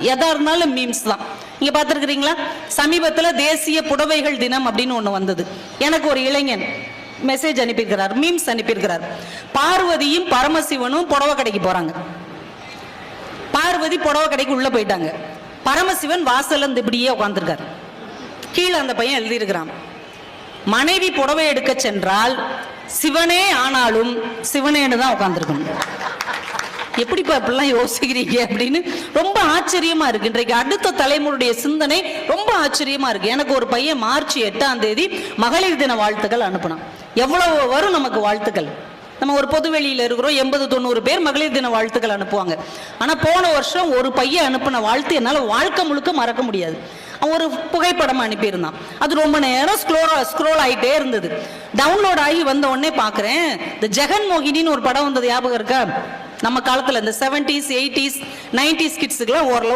எதா இருந்தாலும் மீம்ஸ் தான். நீங்க பார்த்துருக்கிறீங்களா? சமீபத்துல தேசிய புடவைகள் தினம் அப்படின்னு ஒண்ணு வந்தது. எனக்கு ஒரு இளைஞன் மெசேஜ் அனுப்பியிருக்கிறார் மீம்ஸ் அனுப்பியிருக்கிறார். பார்வதியும் பரமசிவனும் புடவை கடைக்கு போறாங்க. பார்வதி புடவை கடைக்கு உள்ள போயிட்டாங்க. பரமசிவன் வாசல்ல அந்த இப்படியே உட்காந்துருக்கார் கீழே அந்த பையன் எழுதியிருக்கிறான். மனைவி புடவை எடுக்க சென்றால் சிவனே ஆனாலும் சிவனேன்னு தான் உட்காந்துருக்கணும் எப்படிப்பா இப்படிலாம் யோசிக்கிறீங்க அப்படின்னு ரொம்ப ஆச்சரியமா இருக்கு. இன்றைக்கு அடுத்த தலைமுறையுடைய சிந்தனை ரொம்ப ஆச்சரியமா இருக்கு. எனக்கு ஒரு பையன் மார்ச் எட்டாம் தேதி மகளிர் தின வாழ்த்துக்கள் அனுப்பினான். எவ்வளவு வரும் நமக்கு வாழ்த்துக்கள். நம்ம ஒரு பொதுவெளியில் இருக்கிறோம் எண்பது தொண்ணூறு பேர் மகளிர் தின வாழ்த்துக்கள் அனுப்புவாங்க. ஆனால் போன வருஷம் ஒரு பையன் அனுப்பின வாழ்த்து என்னால் வாழ்க்கை முழுக்க மறக்க முடியாது. அவன் ஒரு புகைப்படம் அனுப்பியிருந்தான். அது ரொம்ப நேரம் ஸ்க்ரோல் ஸ்க்ரோல் ஆகிட்டே இருந்தது. டவுன்லோட் ஆகி வந்த உடனே பார்க்குறேன் இந்த ஜெகன் மோகினின்னு ஒரு படம் வந்தது ஞாபகம் இருக்கா? நம்ம காலத்துல இந்த செவன்டிஸ் எயிட்டிஸ் நைன்டிஸ் கிட்ஸுக்குலாம் ஓரளவு